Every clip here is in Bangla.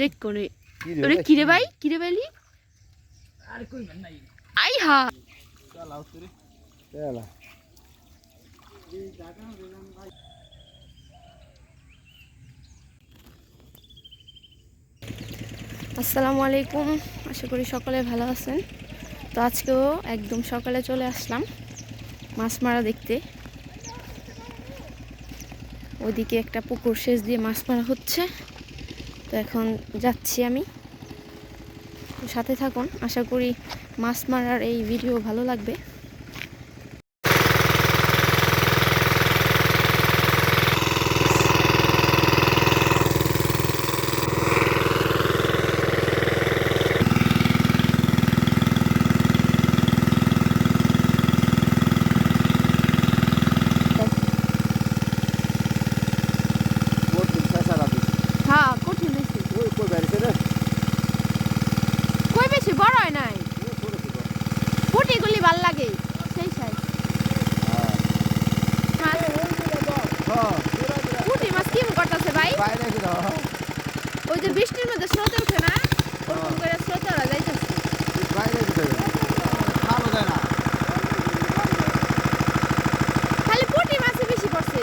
দেখ করে। ওরে কিরে ভাই? কিরে ভাইলি আই হা। আসসালামু আলাইকুম। আশা করি সকলে ভালো আছেন। তো আজকেও একদম সকালে চলে আসলাম মাছ মারা দেখতে। ওইদিকে একটা পুকুর শেষ দিয়ে মাছ মারা হচ্ছে। তো এখন যাচ্ছি আমি। সাথে থাকুন, আশা করি মাছ মারার এই ভিডিও ভালো লাগবে হ্যাঁ কঠিন হয়েছে কই বেশি বড় হয় নাই পুটিগুলি ভালো লাগে সেই সাইজ পুটি মাছ কি করতেছে ভাই ওই যে বৃষ্টির মধ্যে স্রোতে উঠে না ওরকম করে স্রোতে ওরা যাইতেছে খালি পুটি মাছই বেশি পড়ছে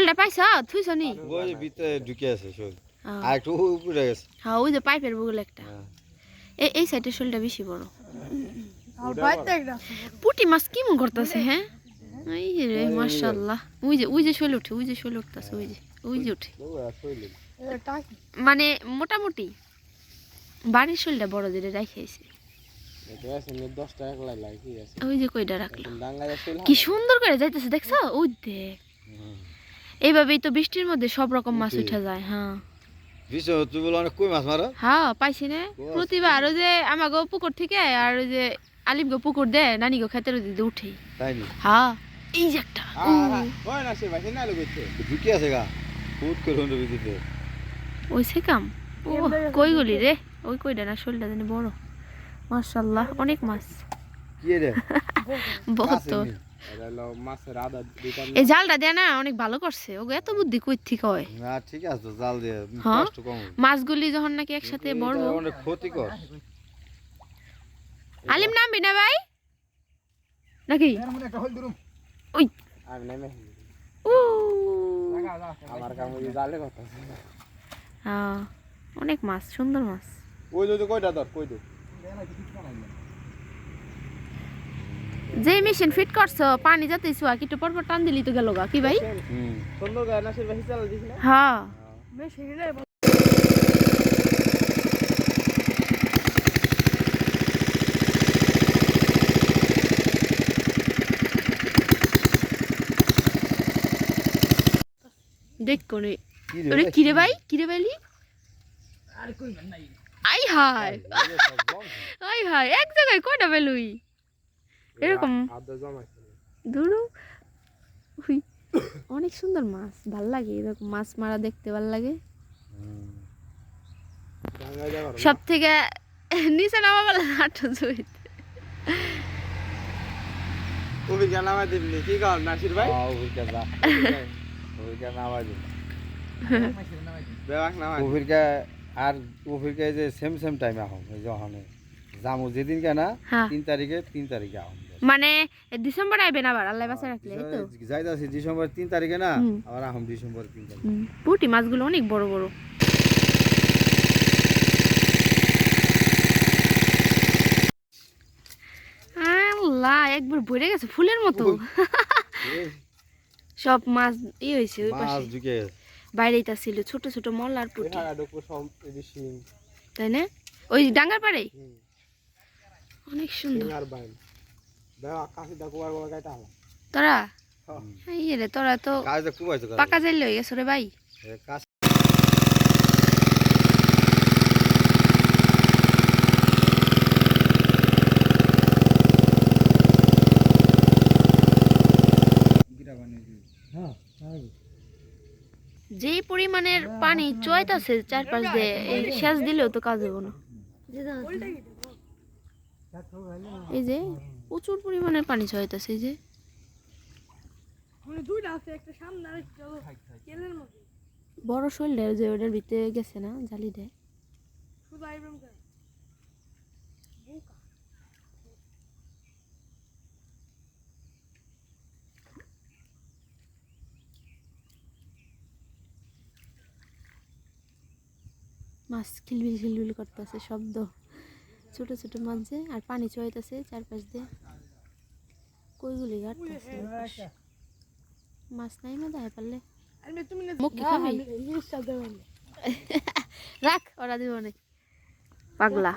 শোলটা পাইছ? থুইছ নি? ঢুকে আছে সব। আর একটু উপরে গেছে। হ্যাঁ ওই যে পাইপের বগল একটা। হ্যাঁ। এই এই সাইডের শোলটা বেশি বড়। পুটি মাছ কি মন করতেছে হ্যাঁ? এই রে মাশাআল্লাহ। ওই যে ওই যে শোল উঠে ওই যে শোল উঠতেছে ওই যে ওই যে উঠে। মানে মোটামুটি বাড়ির শোলটা বড় যেটা আছে ওই যে কইটা রাখল। কি সুন্দর করে যাইতেছে দেখছ? ওই দেখ। এইভাবেই তো বৃষ্টির মধ্যে সব রকম মাছ উঠে। যায় হ্যাঁ। বিশো তুই বলো অনেক কই মাছ মারো? হ্যাঁ পাইছি না। প্রতিবার ওই যে আমাগো পুকুর থেকে আর ওই যে আলিমগো পুকুর দেয় নানিগো খেতের ওদিকে উঠে। তাই নি? হ্যাঁ এই যে একটা উ, না সে ভাই না লগে ঢুকে আছে গা ফুট করে হন্ড বিদিতে ওই সে কাম? ও কই গলি রে? ওই কইটা না শোলটা জানি বড়। মাশাআল্লাহ অনেক মাছ। কি রে? বহুত এই জালটা দেয় না অনেক ভালো করছে। ওগো এত বুদ্ধি কই থেকে হয়? না ঠিক আছে তো জাল দিয়ে? কষ্ট কম মাছগুলি যখন নাকি একসাথে বড় অনেক ক্ষতিকর। আলিম নামবি না ভাই? নাকি? ওই। আমি নেমে। উ। আমার কাম ওই জালে কথা হ্যাঁ, অনেক মাছ সুন্দর মাছ। ওই যে কয়টা ধর কই দে? যে মেশিন ফিট করছ পানি যাতে চুয়া কিটু পর পর টান দিলি তো গেল গা কি ভাই? সুন্দর গায় না সে বেশি চাল দিছ না হ্যাঁ দেখ করে কি ওরে কিরে ভাই কিরে ভাইলি আই হাই আই হাই এক জায়গায় কয়টা বেলুই এরকম? ধরো। অনেক সুন্দর মাছ ভালো লাগে এরকম মাছ মারা দেখতে ভালো লাগে। সব থেকে নিচে নামা বেলা হাঁটো দিবনি কি নাসির ভাই? দিবনি আর যে সেম সেম টাইম আহম যখন জামু যেদিন কেনা তিন তারিখে তিন তারিখে আহম। মানে ডিসেম্বর আইবেন আবার? আল্লাহ বাসা রাখলে এই তো। যাইতাছি ডিসেম্বর তিন তারিখে না? আবার আহম ডিসেম্বর তিন তারিখে। হুম, পুঁটি মাছগুলো অনেক বড় বড়। আল্লাহ একবার ভরে গেছে ফুলের মতো। সব মাছ ই হয়েছে ওই মাছ পাশে। ঢুকে গেছে। বাইরেটা ছিল ছোট ছোট মলার পুঁটি। ডুকু সব বেশি তাই না? ওই ডাঙ্গার পাড়ে? অনেক সুন্দর। তোরা? হ্যাঁ, হ্যাঁ। যে পরিমাণের পানি চয়তাছে চারপাশ দিয়ে সেচ দিলেও তো কাজ হব না। এই যে প্রচুর পরিমাণের পানি এই যে। বড় শৈলটা যে ওটার ভিতরে গেছে না জালি দেয়। মাছ খিলবিল খিলবিল করতেছে শব্দ। ছোট ছোট মাছ আর পানি চয়তাছে চারপাশ দিয়ে। কইগুলি গাড়তেছে। মাছ নাই মা দেয় পারলে। তুমি না মুখ কি খাবি? জিনিসটা দেবেন রাখ ওরা দিব না। পাগলা।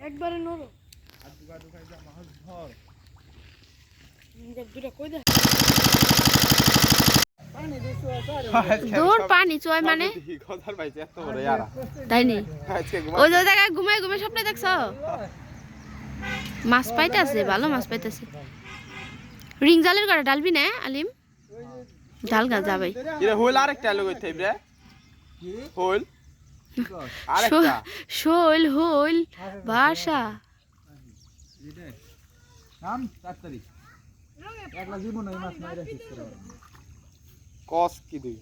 একবারে নরো দুটা কই দে। দূর পানি চয় মানে? তাই নি? ওই জায়গায় ঘুমাই ঘুমাই স্বপ্নে দেখছ? মাছ পাইতেছে ভালো মাছ পাইতেছে। রিং জালের করে ডালবি না আলিম? ডাল গা যাবে হইল আরেকটা লোক হইল। আরেকটা। শোল হোল ভাষা নাম তাড়াতাড়ি। একলা জীবন ওই মাছ মাইরা ঠিক করে কস কি দুই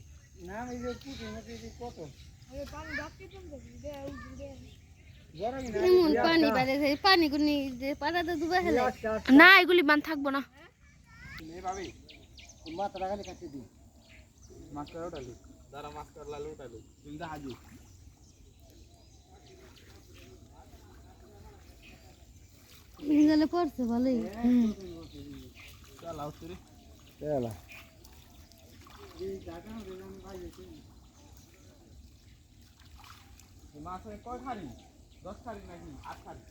নাম এই যে পুটি নাকি কত? আরে পানি ডাকতে তুমি দে এই দে পানি বাড়ে পানি গুনি যে পাড়াতে ডুবে হেলে না এগুলি বান থাকব না। নে ভাবি মাছ দি। মাছ উঠালি। দাঁড়া মাছ কাটলা উঠালি। তুমি দা হাজি। গেলে পড়ছে ভালোই। চল আউট করে। চলা। মাছ কয় খালি দশ খালি নাকি আট খালি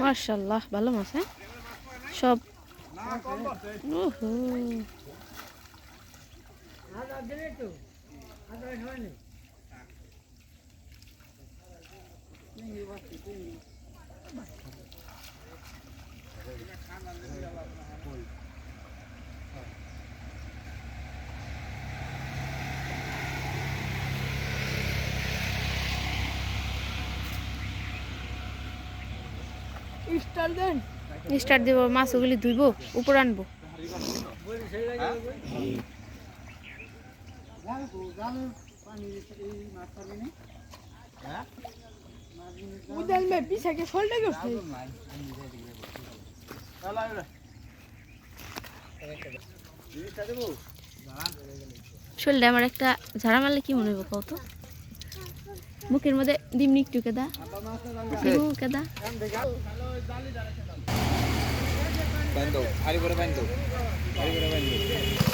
মার্শাল্লাহ ভালো মাছ হ্যাঁ? সব। ওহো স্টার দেন। স্টার্ট দিব মাছগুলি ধুইব উপর আনব। উদাল আইরে শরীরটা আমার একটা ঝাড়া মারলে কি মনে হইব কত মুখের মধ্যে দিমনি একটু কেদা? দিমু কেদা বান্ধো আরি করে বান্ধো আরি করে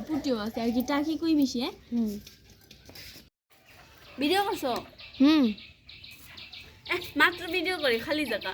পুটিও আছে আর কি টাকি কই বেশি হুম। ভিডিও করছ? হুম। মাত্র ভিডিও করে খালি জায়গা।